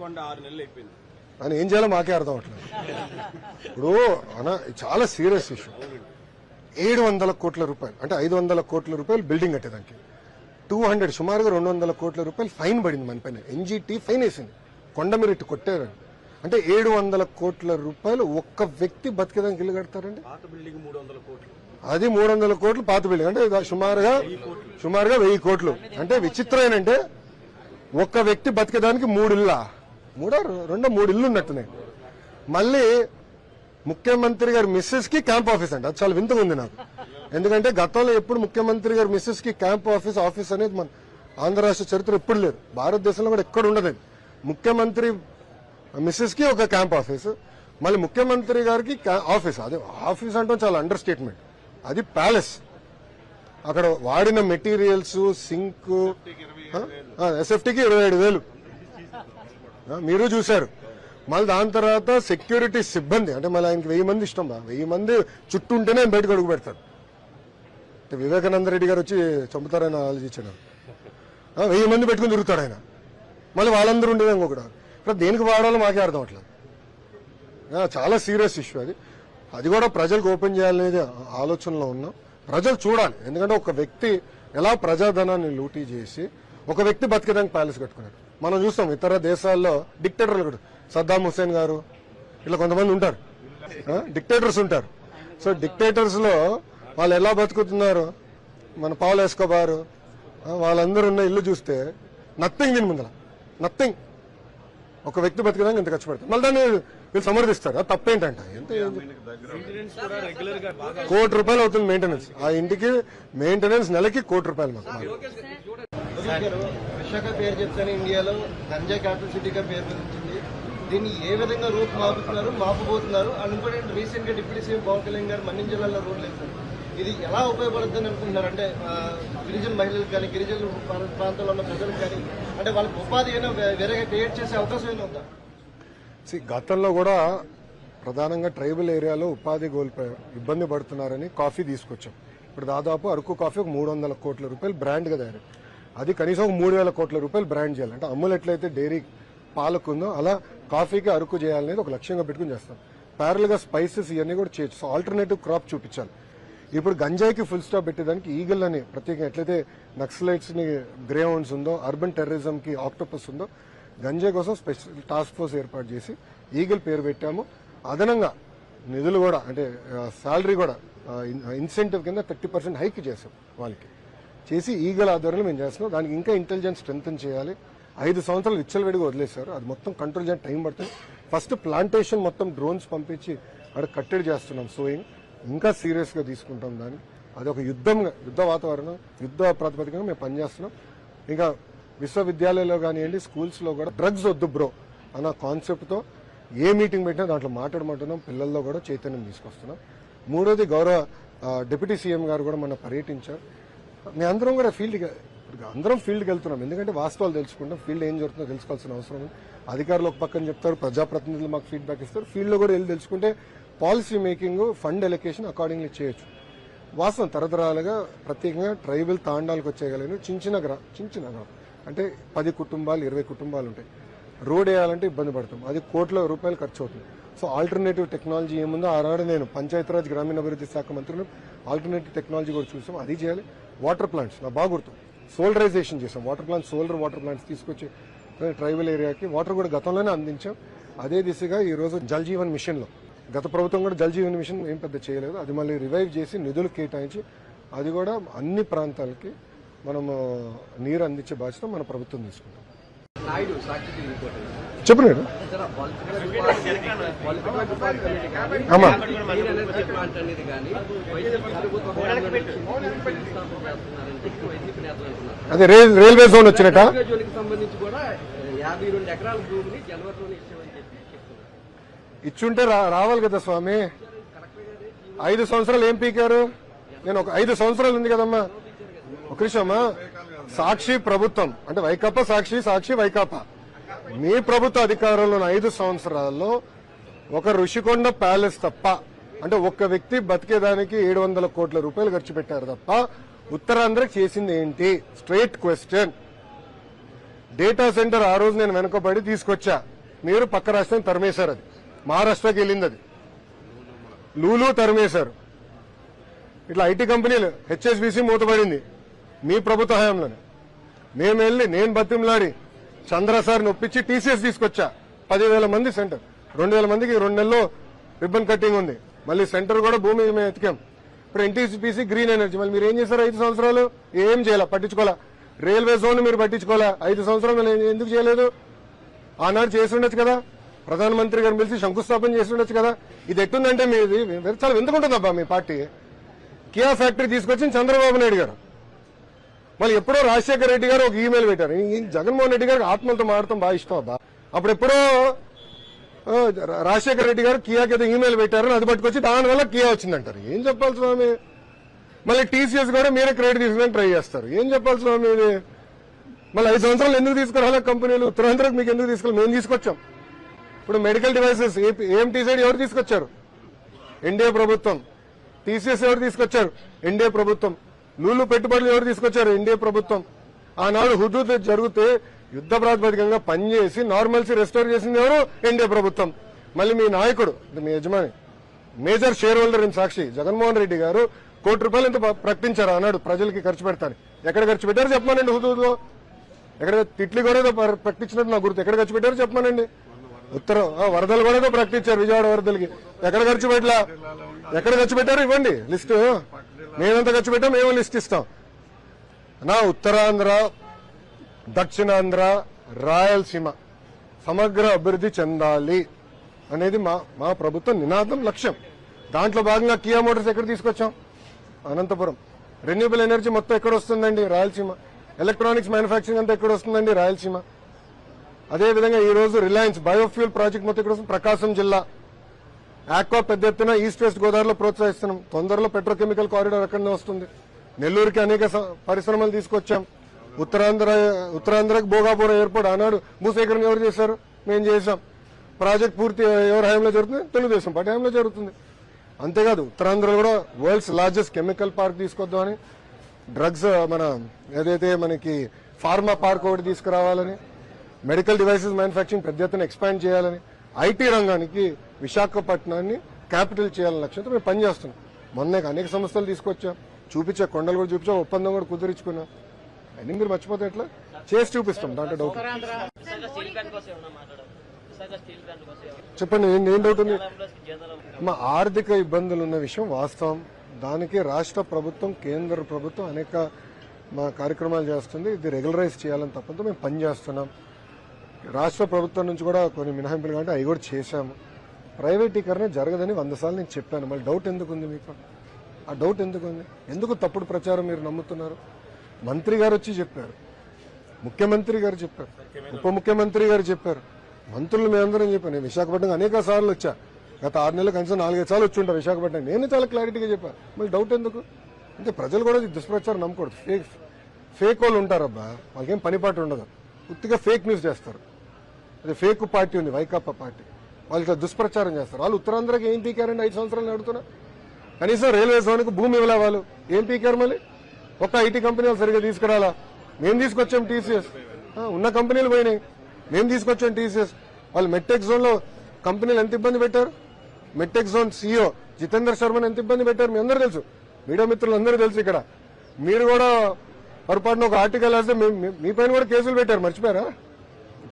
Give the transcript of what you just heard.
కొండ ఆరు నెలలు అయిపోయింది. ఆయన ఏం చేయాలో మాకే అర్థం అవట్లేదు. ఇప్పుడు అన్న చాలా సీరియస్ ఇష్యూ. ఏడు వందల కోట్ల రూపాయలు అంటే ఐదు వందల కోట్ల రూపాయలు బిల్డింగ్ కట్టేదానికి. టూ హండ్రెడ్ సుమారుగా రెండు వందల కోట్ల రూపాయలు ఫైన్ పడింది మన పైన. ఎన్జిటి ఫైన్ వేసింది. కొండ మీరు ఇట్టు కొట్టారని అంటే ఏడు వందల కోట్ల రూపాయలు ఒక్క వ్యక్తి బతికేదానికి ఇల్లు కడతారండి? పాత బిల్డింగ్ మూడు వందల కోట్లు. అది మూడు వందల కోట్లు పాత బిల్డింగ్. అంటే సుమారుగా సుమారుగా వెయ్యి కోట్లు. అంటే విచిత్రం ఏంటంటే ఒక్క వ్యక్తి బతికేదానికి మూడు ఇల్లా మూడో రెండో మూడు ఇల్లు ఉన్నట్టున్నాయి. మళ్ళీ ముఖ్యమంత్రి గారి మిస్సెస్కి క్యాంప్ ఆఫీస్ అండి అది చాలా వింతగా ఉంది నాకు. ఎందుకంటే గతంలో ఎప్పుడు ముఖ్యమంత్రి గారి మిస్సెస్కి క్యాంప్ ఆఫీస్ ఆఫీస్ అనేది మన ఆంధ్ర రాష్ట్ర చరిత్ర ఎప్పుడు లేదు. భారతదేశంలో కూడా ఎక్కడ ఉండదు ముఖ్యమంత్రి మిస్సెస్కి ఒక క్యాంప్ ఆఫీస్ మళ్ళీ ముఖ్యమంత్రి గారికి ఆఫీస్. అదే ఆఫీస్ అంటే చాలా అండర్ స్టేట్మెంట్ అది ప్యాలెస్. అక్కడ వాడిన మెటీరియల్స్ సింక్ ఎస్ఎఫ్టీకి ఇరవై ఏడు వేలు. మీరు చూశారు. మళ్ళీ దాని తర్వాత సెక్యూరిటీ సిబ్బంది అంటే మళ్ళీ ఆయనకి వెయ్యి మంది ఇష్టం బా వెయ్యి మంది చుట్టూ ఉంటేనే ఆయన బయటకు అడుగు పెడతాడు అంటే వివేకానంద రెడ్డి గారు వచ్చి చంపుతారని ఆలోచించాడు. వెయ్యి మంది పెట్టుకుని తిరుగుతాడు ఆయన. మళ్ళీ వాళ్ళందరూ ఉండేది ఇంకొకటి ఇప్పుడు దేనికి వాడాలో మాకే అర్థం అట్లా చాలా సీరియస్ ఇష్యూ అది. అది కూడా ప్రజలకు ఓపెన్ చేయాలనేది ఆలోచనలో ఉన్నాం. ప్రజలు చూడాలి. ఎందుకంటే ఒక వ్యక్తి ఎలా ప్రజాధనాన్ని లూటీ చేసి ఒక వ్యక్తి బతికేదానికి ప్యాలెస్ కట్టుకున్నాడు. మనం చూస్తాం ఇతర దేశాల్లో డిక్టేటర్లు కూడా. సద్దాం హుసేన్ గారు ఇట్లా కొంతమంది ఉంటారు. డిక్టేటర్స్ ఉంటారు. సో డిక్టేటర్స్లో వాళ్ళు ఎలా బతుకుతున్నారు? మన పావులు వేసుకోబారు వాళ్ళందరూ ఉన్న ఇల్లు చూస్తే నథింగ్ దీని ముందర. నథింగ్. ఒక వ్యక్తి బతికేదానికి ఇంత ఖర్చు పెడతారు. మళ్ళీ దాన్ని వీళ్ళు సమర్థిస్తారు? అది తప్పేంటంట. ఎంత మెయింటెనెన్స్ కూడా రెగ్యులర్గా బాగా కోటి రూపాయలు అవుతుంది మెయింటెనెన్స్ ఆ ఇంటికి మెయింటెనెన్స్ నెలకి కోటి రూపాయలు మాకు. విశాఖ పేరు చెప్తానే ఇండియాలో గంజా క్యాపిటల్ సిటీగా పేరు పొందించింది దీన్ని ఏ విధంగా రూపు మాపుతున్నారు మాపబోతున్నారు? ఇంకోటి రీసెంట్గా డిప్యూటీ సీఎం పవన్ కళ్యాణ్ గారు మన్యం జిల్లాలో రోడ్లు వేశారు. ఇది ఎలా ఉపయోగపడుతుందని అనుకుంటున్నారు? అంటే గిరిజన మహిళలకు కానీ గిరిజన ప్రాంతంలో ఉన్న ప్రజలకు కానీ అంటే వాళ్ళకి ఉపాధి అయినా వే- వేరేగా క్రియేట్ చేసే అవకాశం అయినా ఉందా? గతంలో కూడా ప్రధానంగా ట్రైబల్ ఏరియాలో ఉపాధి కోల్పోయారు ఇబ్బంది పడుతున్నారని కాఫీ తీసుకొచ్చాం. ఇప్పుడు దాదాపు అరకు కాఫీ ఒక మూడు వందల కోట్ల రూపాయలు బ్రాండ్గా తయారు అది కనీసం ఒక మూడు వేల కోట్ల రూపాయలు బ్రాండ్ చేయాలి. అంటే అమ్ములు ఎట్లయితే డైరీ పాలకుందో అలా కాఫీకి అరకు చేయాలనేది ఒక లక్ష్యంగా పెట్టుకుని చేస్తాం. ప్యారల్గా స్పైసెస్ ఇవన్నీ కూడా చేయొచ్చు. సో ఆల్టర్నేటివ్ క్రాప్ చూపించాలి. ఇప్పుడు గంజాయికి ఫుల్ స్టాప్ పెట్టేదానికి ఈగల్ అని ప్రత్యేకంగా ఎట్లయితే నక్సలైట్స్ని గ్రేహౌండ్స్ ఉందో అర్బన్ టెర్రరిజం కి ఆక్టోపస్ ఉందో గంజాయి కోసం స్పెషల్ టాస్క్ ఫోర్స్ ఏర్పాటు చేసి ఈగల్ పేరు పెట్టాము. అదనంగా నిధులు కూడా అంటే శాలరీ కూడా ఇన్సెంటివ్ కింద థర్టీ పర్సెంట్ హైక్ చేసాం వాళ్ళకి. చేసి ఈగల్ ఆధ్వర్యంలో మేము చేస్తున్నాం. దానికి ఇంకా ఇంటెలిజెన్స్ స్ట్రెంగ్ చేయాలి. ఐదు సంవత్సరాలు విచ్చలవిడిగా వదిలేశారు. అది మొత్తం కంట్రోల్ చేయడానికి టైం పడుతుంది. ఫస్ట్ ప్లాంటేషన్ మొత్తం డ్రోన్స్ పంపించి అక్కడ కట్టడి చేస్తున్నాం సోయింగ్ ఇంకా సీరియస్గా తీసుకుంటాం దాన్ని. అది ఒక యుద్ధంగా యుద్ధ వాతావరణం యుద్ధ ప్రాతిపదికగా మేము పనిచేస్తున్నాం. ఇంకా విశ్వవిద్యాలయాల్లో కానివ్వండి స్కూల్స్లో కూడా డ్రగ్స్ వద్దు బ్రో అన్న కాన్సెప్ట్తో ఏ మీటింగ్ పెట్టినా దాంట్లో మాట్లాడమంటున్నాం పిల్లల్లో కూడా చైతన్యం తీసుకొస్తున్నాం. మూడోది గౌరవ డిప్యూటీ సీఎం గారు కూడా మన పర్యటించారు. మేము అందరం కూడా ఫీల్డ్కి అందరం ఫీల్డ్కి వెళ్తున్నాం. ఎందుకంటే వాస్తవాలు తెలుసుకుంటాం ఫీల్డ్ ఏం జరుగుతుందో తెలుసుకోవాల్సిన అవసరం ఉంది. అధికారులు ఒక పక్కన చెప్తారు ప్రజాప్రతినిధులు మాకు ఫీడ్బ్యాక్ ఇస్తారు ఫీల్డ్లో కూడా వెళ్ళి తెలుసుకుంటే policy making fund allocation accordingly చేయొచ్చు. వాస్తవం తరతరాలుగా ప్రత్యేకంగా ట్రైబల్ తాండాలకు వచ్చేయగలిగిన చిన్న చిన్న గ్రా చిన్న చిన్న గ్రా అంటే పది కుటుంబాలు ఇరవై కుటుంబాలు ఉంటాయి. రోడ్ వేయాలంటే ఇబ్బంది పడతాం. అది కోట్ల రూపాయలు ఖర్చు అవుతుంది సో ఆల్టర్నేటివ్ టెక్నాలజీ ఏముందో ఆనాడు నేను పంచాయతీరాజ్ గ్రామీణాభివృద్ధి శాఖ మంత్రులు ఆల్టర్నేటివ్ టెక్నాలజీ కూడా చూసాం. అది చేయాలి. వాటర్ ప్లాంట్స్ నా బాగా గుర్తు. సోలరైజేషన్ చేసాం. Water plants solar water plants తీసుకొచ్చి ట్రైబల్ ఏరియాకి వాటర్ కూడా గతంలోనే అందించాం. అదే దిశగా ఈరోజు రోజు జల్ జీవన్ గత ప్రభుత్వం కూడా జల్ జీవన్ మిషన్ ఏం పెద్ద చేయలేదు. అది మళ్ళీ రివైవ్ చేసి నిధులు కేటాయించి అది కూడా అన్ని ప్రాంతాలకి మనము నీరు అందించే బాధ్యత మన ప్రభుత్వం తీసుకుంటాం చెప్పలేదు అదే రైల్ రైల్వే జోన్ వచ్చినట రైల్వే జోన్కి సంబంధించి కూడా యాభై రెండు ఎకరాల భూమిని జనవరిలోనే ఇచ్చామని చెప్పి ఇచ్చుంటే రా- రావాలి కదా స్వామి. ఐదు సంవత్సరాలు ఏం పీకారు? నేను ఒక ఐదు సంవత్సరాలు ఉంది కదమ్మా. ఒక నిమిషమ్మా సాక్షి ప్రభుత్వం. అంటే వైకాపా సాక్షి సాక్షి వైకాపా. మీ ప్రభుత్వ అధికారంలో ఐదు సంవత్సరాల్లో ఒక ఋషికొండ ప్యాలెస్ తప్ప అంటే ఒక్క వ్యక్తి బతికేదానికి ఏడు వందల కోట్ల రూపాయలు ఖర్చు పెట్టారు తప్ప ఉత్తరాంధ్ర చేసింది ఏంటి? స్ట్రైట్ క్వశ్చన్ డేటా సెంటర్ ఆ రోజు నేను వెనుకబడి తీసుకొచ్చా. మీరు పక్క రాష్ట్రం తరిమేశారు అది. మహారాష్ట్రకి వెళ్ళింది అది. లూలు తరిమేశారు. ఇట్లా ఐటీ కంపెనీలు హెచ్ఎస్బిసి మూతపడింది. మీ ప్రభుత్వ హయాంలోనే. మేము వెళ్ళి నేను బతిమలాడి చంద్ర సార్ నొప్పించి టీసీఎస్ తీసుకొచ్చా. పదివేల మంది సెంటర్. రెండు వేల మందికి రెండు నెలల్లో రిబ్బన్ కటింగ్ ఉంది. మళ్ళీ సెంటర్ కూడా భూమి మేము ఎతికాం. ఇప్పుడు ఎన్టీసీపీసీ గ్రీన్ ఎనర్జీ. మళ్ళీ మీరు ఏం చేశారు ఐదు సంవత్సరాలు? ఏం చేయాలి? పట్టించుకోవాలా? రైల్వే జోన్ మీరు పట్టించుకోవాలా? ఐదు సంవత్సరాలు ఎందుకు చేయలేదు? ఆనాడు చేసి ఉండొచ్చు కదా. ప్రధానమంత్రి గారు పిలిచి శంకుస్థాపన చేసి ఉండొచ్చు కదా. ఇది ఎట్టుందంటే మీది చాలా విందుకుంటుందబ్బా మీ పార్టీ. కియా ఫ్యాక్టరీ తీసుకొచ్చింది చంద్రబాబు నాయుడు గారు. మళ్ళీ ఎప్పుడో రాజశేఖర రెడ్డి గారు ఒక ఈమెయిల్ పెట్టారు. ఈ జగన్మోహన్ రెడ్డి గారికి ఆత్మలతో మాడటం బాగా ఇష్టం అబ్బా. అప్పుడు ఎప్పుడో రాజశేఖర రెడ్డి గారు కియాకి ఏదో ఈమెయిల్ పెట్టారు అది పట్టుకొచ్చి దానివల్ల కియా వచ్చిందంటారు. ఏం చెప్పాలి స్వామి? మళ్ళీ టీసీఎస్ కూడా మీరే క్రెడిట్ తీసుకుని ట్రై చేస్తారు. ఏం చెప్పాలి స్వామి ఇది? మళ్ళీ ఐదు సంవత్సరాలు ఎందుకు తీసుకురాలే కంపెనీలు? ఉత్తరాంధ్రకు మీకు ఎందుకు తీసుకురా మేము తీసుకొచ్చాం. ఇప్పుడు మెడికల్ డివైసెస్ ఏం సైడ్ ఎవరు తీసుకొచ్చారు? ఎన్డీఏ ప్రభుత్వం. టీసీఎస్ ఎవరు తీసుకొచ్చారు? ఎన్డీఏ ప్రభుత్వం. లూలు పెట్టుబడులు ఎవరు తీసుకొచ్చారు? ఎన్డీఏ ప్రభుత్వం. ఆనాడు హుదూద్ జరిగితే యుద్ధ ప్రాతిపదికంగా పనిచేసి నార్మల్సీ రెస్టోర్ చేసింది ఎవరు? ఎన్డీఏ ప్రభుత్వం. మళ్ళీ మీ నాయకుడు మీ యజమాని major shareholder in Sakshi Jaganmohan Reddy గారు కోటి రూపాయలు ఎంత ప్రకటించారు అన్నాడు ప్రజలకి ఖర్చు పెడతాను ఎక్కడ ఖర్చు పెట్టారు? చెప్పమానండి హుదూద్లో ఎక్కడ తిట్లి కూడా ప్రకటించినట్టు నా గుర్తు. ఎక్కడ ఖర్చు పెట్టారు? చెప్పమానండి. ఉత్తరం. ఆ, వరదలు కూడా ప్రకటించారు విజయవాడ వరదలకి. ఎక్కడ ఖర్చు పెట్టలా? ఎక్కడ ఖర్చు పెట్టారు ఇవ్వండి లిస్టు. మేమెంత ఖర్చు పెట్టాం మేము లిస్ట్ ఇస్తాం. నా ఉత్తరాంధ్ర దక్షిణాంధ్ర రాయలసీమ సమగ్ర అభివృద్ధి చెందాలి అనేది మా మా ప్రభుత్వ నినాదం లక్ష్యం. దాంట్లో భాగంగా కియా మోటార్స్ ఎక్కడ తీసుకొచ్చాం? అనంతపురం. రెన్యూబుల్ ఎనర్జీ మొత్తం ఎక్కడ వస్తుందండి? రాయలసీమ. ఎలక్ట్రానిక్స్ మ్యానుఫ్యాక్చరింగ్ అంతా ఎక్కడ వస్తుందండి? రాయలసీమ. అదేవిధంగా ఈరోజు రిలయన్స్ బయోఫ్యూల్ ప్రాజెక్ట్ మొత్తం కోసం ప్రకాశం జిల్లా. ఆక్వా పెద్ద ఎత్తున ఈస్ట్ వెస్ట్ గోదావరిలో ప్రోత్సహిస్తున్నాం. తొందరలో పెట్రోకెమికల్ కారిడార్ అక్కడనే వస్తుంది. నెల్లూరుకి అనేక పరిశ్రమలు తీసుకొచ్చాం. ఉత్తరాంధ్ర ఉత్తరాంధ్రకి భోగాపుర ఎయిర్పోర్ట్ ఆనాడు భూసేకరణ ఎవరు చేశారు? మేము చేశాం. ప్రాజెక్ట్ పూర్తి ఎవరి హయాంలో జరుగుతుంది? తెలుగుదేశం పార్టీ హయాంలో జరుగుతుంది. అంతేకాదు ఉత్తరాంధ్రలో కూడా వరల్డ్స్ లార్జెస్ట్ కెమికల్ పార్క్ తీసుకొద్దామని డ్రగ్స్ మన ఏదైతే మనకి ఫార్మా పార్క్ ఒకటి తీసుకురావాలని మెడికల్ డివైసెస్ మ్యానుఫ్యాక్చరింగ్ పెద్ద ఎత్తున ఎక్స్పాండ్ చేయాలని ఐటీ రంగానికి విశాఖపట్నాన్ని క్యాపిటల్ చేయాలని లక్ష్యంతో మేము పనిచేస్తున్నాం. మొన్న అనేక సంస్థలు తీసుకొచ్చాం. చూపించా కొండలు కూడా చూపించాం. ఒప్పందం కూడా కుదిరించుకున్నాం. అన్ని మీరు మర్చిపోతే ఎట్లా? చేసి చూపిస్తాం. దాంట్లో డౌట్ చెప్పండి ఏం డౌట్ ఉంది? మా ఆర్థిక ఇబ్బందులు ఉన్న విషయం వాస్తవం. దానికి రాష్ట్ర ప్రభుత్వం కేంద్ర ప్రభుత్వం అనేక మా కార్యక్రమాలు చేస్తుంది. ఇది రెగ్యులరైజ్ చేయాలని తప్పంతో మేము పనిచేస్తున్నాం. రాష్ట్ర ప్రభుత్వం నుంచి కూడా కొన్ని మినహాయింపులు కాబట్టి అవి కూడా చేశాము. ప్రైవేటీకరణ జరగదని వంద సార్లు నేను చెప్పాను. మళ్ళీ డౌట్ ఎందుకు ఉంది మీకు? ఆ డౌట్ ఎందుకు ఉంది ఎందుకు తప్పుడు ప్రచారం మీరు నమ్ముతున్నారు? మంత్రి గారు వచ్చి చెప్పారు. ముఖ్యమంత్రి గారు చెప్పారు. ఉప ముఖ్యమంత్రి గారు చెప్పారు. మంత్రులు మేమందరం చెప్పాను నేను విశాఖపట్నం అనేక సార్లు వచ్చా. గత ఆరు నెలలు కనీసం నాలుగైదు సార్లు వచ్చి ఉంటా విశాఖపట్నం నేను చాలా క్లారిటీగా చెప్పాను. మళ్ళీ డౌట్ ఎందుకు? అంటే ప్రజలు కూడా దుష్ప్రచారం నమ్మకూడదు. ఫేక్ ఫేక్ వాళ్ళు ఉంటారబ్బా. వాళ్ళకేం పనిపాటు ఉండదు. పూర్తిగా ఫేక్ న్యూస్ చేస్తారు. అది ఫేక్ పార్టీ ఉంది వైకాపా పార్టీ. వాళ్ళు ఇట్లా దుష్ప్రచారం చేస్తారు. వాళ్ళు ఉత్తరాంధ్రకి ఏం పీకారండి? ఐదు సంవత్సరాలు నడుతున్నా. కనీసం రైల్వే జోన్కి భూమి ఇవ్వలే వాళ్ళు. ఏం పీకారు మళ్ళీ? ఒక్క ఐటీ కంపెనీ వాళ్ళు సరిగ్గా తీసుకురాలా? మేము తీసుకొచ్చాం టీసీఎస్. ఉన్న కంపెనీలు పోయినాయి. మేము తీసుకొచ్చాం టీసీఎస్. వాళ్ళు మెట్టెక్ జోన్లో కంపెనీలు ఎంత ఇబ్బంది పెట్టారు? మెట్టెక్ జోన్ సీఈఓ జితేందర్ శర్మని ఎంత ఇబ్బంది పెట్టారు? మీ అందరూ తెలుసు. మీడియా మిత్రులు అందరూ తెలుసు ఇక్కడ. మీరు కూడా పొరపాటున ఒక ఆర్టికల్ వేస్తే మీ పైన కూడా కేసులు పెట్టారు. మర్చిపోయారా?